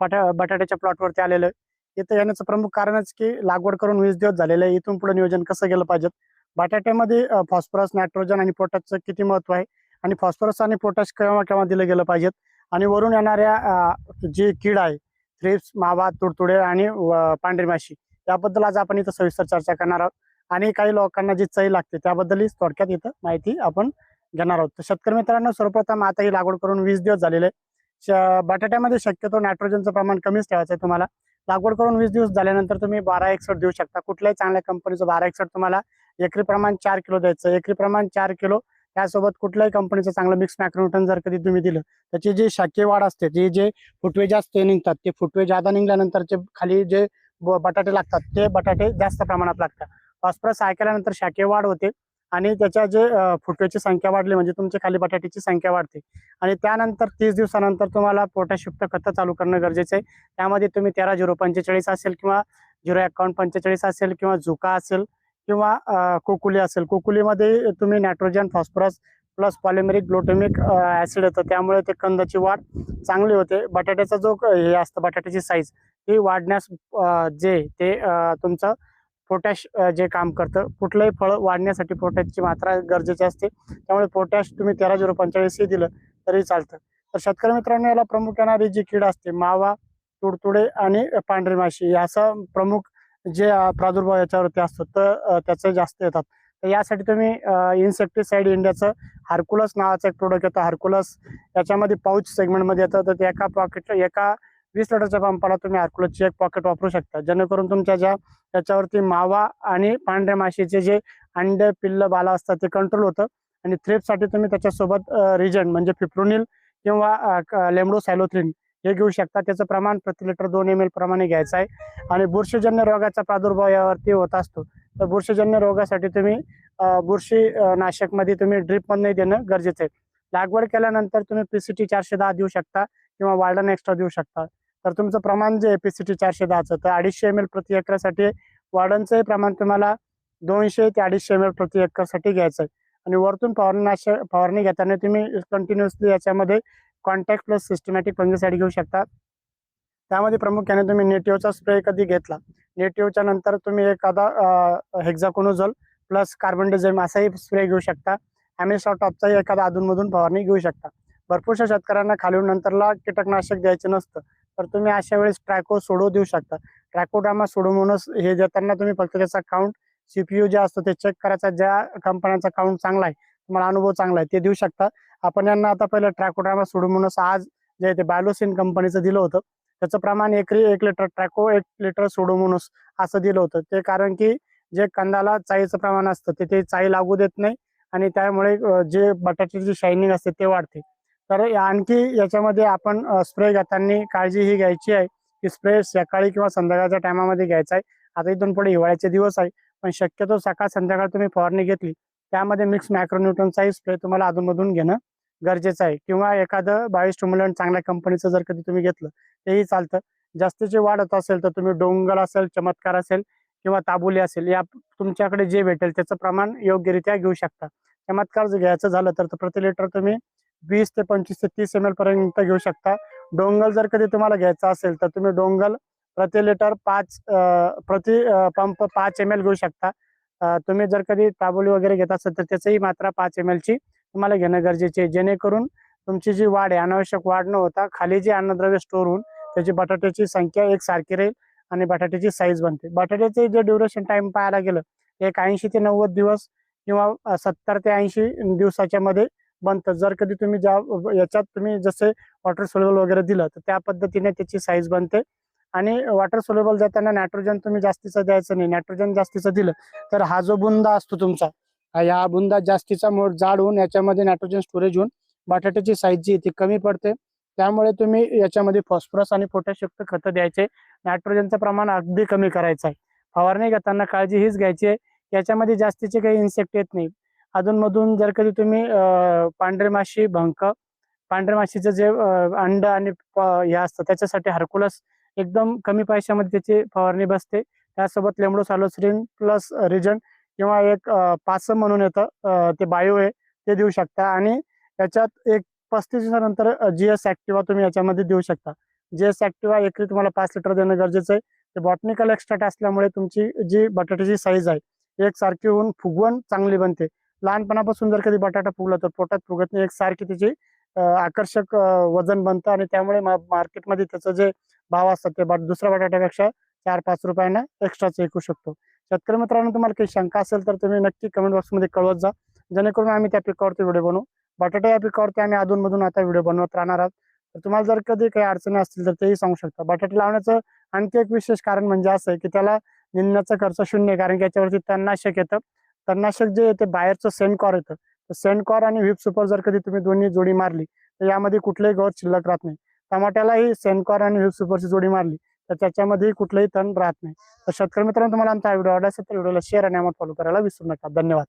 पाटा बटाट्याच्या प्लॉटवरती आलेलं आहे. इथं येण्याचं प्रमुख कारणच की लागवड करून वीस दिवस झालेलं आहे. इथून पुढे नियोजन कसं गेलं पाहिजे बटाट्यामध्ये फॉस्फरस नायट्रोजन आणि पोटॅशचं किती महत्त्व आहे? आणि फॉस्फरस आणि पोटॅश केव्हा केव्हा दिलं गेलं पाहिजेत? आणि वरून येणाऱ्या जी कीड आहे थ्रिप्स मावा तुडतुडे आणि व- पांढरी माशी याबद्दल आज आपण इथं सविस्तर चर्चा करणार आहोत. आणि काही लोकांना जी चई लागते त्याबद्दलही थोडक्यात इथं माहिती आपण घेणार आहोत. तर शेतकरी मित्रांनो सर्वप्रथम आता ही लागवड करून वीस दिवस झालेले आहे. बटाट्यामध्ये शक्यतो नायट्रोजनचं प्रमाण कमीच ठेवायचं आहे तुम्हाला. लागवड करून वीस दिवस झाल्यानंतर तुम्ही बारा एकसठ देऊ शकता. कुठल्याही चांगल्या कंपनीचं बारा एकसठ तुम्हाला एकरी प्रमाण चार किलो द्यायचं. एकरी प्रमाण चार किलो त्यासोबत कुठल्याही कंपनीचं चांगलं मिक्स मॅक्रोन्यूटन जर कधी तुम्ही दिलं त्याची जी शाकीय वाढ असते जी जे फुटवे जास्त निघतात ते फुटवे जादा निघल्यानंतरचे खाली जे ब- बटाटे लागतात ते बटाटे जास्त प्रमाणात लागतात. फॉस्फरस केल्यानंतर शाकीय वाढ होते. आणि त्याच्या जे अं, फुटव्याची संख्या वाढली म्हणजे तुमच्या खाली बटाट्याची संख्या वाढते. आणि त्यानंतर तीस दिवसानंतर तुम्हाला पोटॅशयुक्त खतं चालू करणं गरजेचं आहे. त्यामध्ये तुम्ही तेरा झिरो पंचेचाळीस असेल किंवा झिरो अकाउंट पंचेचाळीस असेल किंवा झुका असेल किंवा कोकुली असेल. कोकुलीमध्ये तुम्ही nitrogen phosphorus plus polymeric glutamic acid येतं. त्यामुळे ते कंदाची वाढ चांगली होते. बटाट्याचा जो हे असतं बटाट्याची साईज ती वाढण्यास जे ते तुमचं पोटॅश जे काम करतं कुठलंही फळ वाढण्यासाठी पोटॅशची मात्रा गरजेची असते. त्यामुळे पोटॅश तुम्ही तेरा झिरो पंचेचाळीसही दिलं तरी चालतं. तर शेतकरी मित्रांनो याला प्रमुख येणारी जी कीड असते मावा तुडतुडे आणि पांढरी माशी याचा प्रमुख जे प्रादुर्भाव याच्यावरती असतो तर त्याचं त्याचे जास्त येतात. तर यासाठी तुम्ही इन्सेक्टिसाइड इंडियाचं हार्कुलस नावाचं एक प्रोडक्ट येतं. हार्कुलस याच्यामध्ये पाऊच सेगमेंटमध्ये येतं. तर एका पॉकेट एका वीस लिटरच्या पंपाला तुम्ही हार्कुलसची एक पॉकेट वापरू शकता. जेणेकरून तुमच्या ज्या त्याच्यावरती मावा आणि पांढऱ्या माशीचे जे अंडे पिल्ल बाला असतात ते कंट्रोल होतं. आणि थ्रेपसाठी तुम्ही त्याच्यासोबत रिजन म्हणजे फिप्रोनिल किंवा लेमडो सॅलोथ्रिन हे घेऊ शकता. त्याचं प्रमाण प्रति लिटर दोन एम एल प्रमाणे घ्यायचं आहे. आणि बुरशीजन्य रोगाचा प्रादुर्भाव यावरती होत असतो. तर बुरशीजन्य रोगासाठी तुम्ही बुरशी नाशकमध्ये तुम्ही ड्रिपमध्ये नाही देणं गरजेचं आहे. लागवड केल्यानंतर तुम्ही पीसीटी चारशे दहा देऊ शकता. किंवा वार्डन एक्स्ट्रा देऊ शकता. तर तुमचं प्रमाण जे एपीसीटी चारशे दहाचं तर अडीचशे एम एल प्रति एकरासाठी वार्डनचंही प्रमाण तुम्हाला दोनशे ते अडीचशे एम एल प्रति एकरसाठी घ्यायचं आहे. आणि वरतून फवारणी फवारणी घेताना तुम्ही कंटिन्युअसली याच्यामध्ये कॉन्टॅक्ट प्लस सिस्टमॅटिक फंगिसाईड घेऊ शकता. त्यामध्ये प्रामुख्याने तुम्ही नेटिव्हचा स्प्रे कधी घेतला? नेटिव्हच्या नंतर तुम्ही एखादा हेक्झाकोनोझल प्लस कार्बन डिझेम असाही स्प्रे घेऊ शकता. ॲमेसॉटॉपचाही एखादा अधूनमधून फवारणी घेऊ शकता. भरपूरशा शेतकऱ्यांना खाली नंतरला कीटकनाशक द्यायचं नसतं. तर तुम्ही अशा वेळेस ट्रॅको सोडो देऊ शकता. ट्रॅकोडामा सोडोमोनस हे देताना तुम्ही फक्त त्याचा काउंट सीपीयू जे असतं ते चेक करायचा ज्या कंपन्यांचा काउंट चांगला आहे तुम्हाला अनुभव चांगला आहे ते देऊ शकता. आपण यांना आता पहिलं ट्रॅकोडामा सोडोमोनस आज जे ते बायोलोसिन कंपनीचं दिलं होतं. त्याचं प्रमाण एकरी एक लिटर ट्रॅको एक लिटर सोडोमोनस असं दिलं होतं. ते कारण की जे कंदाला चाईचं प्रमाण असतं ते ते चाई लागू देत नाही आणि त्यामुळे जे बटाट्याची शायनिंग असते ते वाढते. तर या- आणखी याच्यामध्ये आपण स्प्रे घेताना काळजी ही घ्यायची आहे की स्प्रे सकाळी किंवा संध्याकाळच्या टायमामध्ये घ्यायचा आहे. आता इथून पुढे हिवाळ्याचे दिवस आहे पण शक्यतो सकाळ संध्याकाळ तुम्ही फवारणी घेतली त्यामध्ये मिक्स मायक्रोन्यूटनचाही स्प्रे तुम्हाला अधूनमधून घेणं गरजेचं आहे. किंवा एखादं बायोस्टिम्युलंट चांगल्या कंपनीचं जर कधी तुम्ही घेतलं तेही चालतं. जास्तीची वाढ होत असेल तर तुम्ही डोंगल असेल चमत्कार असेल किंवा ताबुली असेल या तुमच्याकडे जे भेटेल त्याचं प्रमाण योग्यरित्या घेऊ शकता. चमत्कार जर घ्यायचं झालं तर प्रति लिटर तुम्ही वीस ते पंचवीस ते तीस एम एल पर्यंत घेऊ शकता. डोंगल जर कधी तुम्हाला घ्यायचा असेल तर तुम्ही डोंगल प्रति लिटर पाच प्रति पंप पाच एम एल घेऊ शकता. तुम्ही जर कधी ताबोली वगैरे घेत असाल तर त्याचीही मात्रा पाच एम ची तुम्हाला घेणं गरजेचे आहे. जेणेकरून तुमची जी वाढ आहे अनावश्यक वाढ न होता खाली जे अन्नद्रव्य स्टोर होऊन त्याची बटाट्याची संख्या एक सारखी राहील आणि बटाट्याची साईज बनते. बटाट्याचे जे ड्युरेशन टाइम पाहायला गेलं एक ऐंशी ते नव्वद दिवस किंवा सत्तर ते ऐंशी दिवसाच्या मध्ये बनतं जर कधी तुम्ही ज्या याच्यात तुम्ही जसे वॉटर सोल्युबल वगैरे दिलं तर त्या पद्धतीने त्याची साईज बनते. आणि वॉटर सोल्युबल देताना नायट्रोजन तुम्ही जास्तीचं द्यायचं नाही नायट्रोजन जास्तीचं दिलं तर हा जो बुंदा असतो तुमचा या बुंदा जास्तीचा मोड जाड होऊन याच्यामध्ये नायट्रोजन स्टोरेज होऊन बटाट्याची साईज जी ती कमी पडते. त्यामुळे तुम्ही याच्यामध्ये फॉस्फरस आणि पोटॅशयुक्त खतं द्यायचे. नायट्रोजनचं प्रमाण अगदी कमी करायचं आहे. फवारणी घेताना काळजी हीच घ्यायची आहे. याच्यामध्ये जास्तीचे काही इन्सेक्ट येत नाही. अधूनमधून जर कधी तुम्ही पांढरे माशी भंक पांढऱ्या माशीचं जे अंड आणि हे असतं त्याच्यासाठी हरकुलस एकदम कमी पैशामध्ये त्याची फवारणी बसते. त्यासोबत लेमडो सालोसरीन प्लस रिजन किंवा एक पासम म्हणून येतं ते बायो आहे ते देऊ शकता. आणि याच्यात एक पस्तीस दिवसानंतर जी एस ॲक्टिवा तुम्ही याच्यामध्ये देऊ शकता. जी एस ऍक्टिव्हा एकरी तुम्हाला पाच लिटर देणं गरजेचं आहे. ते बॉटनिकल एक्स्ट्राट असल्यामुळे तुमची जी बटाट्याची साईज आहे एक सारखी होऊन फुगवण चांगली बनते. लहानपणापासून जर कधी बटाटा फुगला तर पोटात फुगत नाही. एक सारखी त्याची आकर्षक वजन बनतं आणि त्यामुळे मार्केटमध्ये त्याचं जे भाव असतात ते दुसऱ्या बटाट्यापेक्षा चार पाच रुपयानं एक्स्ट्राच ऐकू शकतो. शेतकरी मित्रांनो तुम्हाला काही शंका असेल तर तुम्ही नक्की कमेंट बॉक्समध्ये कळवत जा. जेणेकरून आम्ही त्या पिकावरती व्हिडिओ बनवू. बटाटा या पिकावरती आम्ही अधूनमधून आता व्हिडिओ बनवत राहणार आहोत. तर तुम्हाला जर कधी काही अडचणी असतील तर तेही सांगू शकता. बटाटे लावण्याचं आणखी एक विशेष कारण म्हणजे असं आहे की त्याला निंदण्याचा खर्च शून्य कारण की याच्यावरती तणनाशक येतं. तणनाशक जे येते बाहेरचं सेंडकॉर येतं. तर सेंडकॉर आणि व्हिप सुपर जर कधी तुम्ही दोन्ही जोडी मारली तर यामध्ये कुठलंही गवत शिल्लक राहत नाही. टमाट्यालाही सेंडकॉर आणि व्हिप सुपरची जोडी मारली तर त्याच्यामध्ये कुठलंही तण राहत नाही. तर शेतकरी मित्रांनो तुम्हाला आमचा व्हिडिओ आवडला असेल तर व्हिडिओला शेअर आणि आम्हाला फॉलो करायला विसरू नका. धन्यवाद.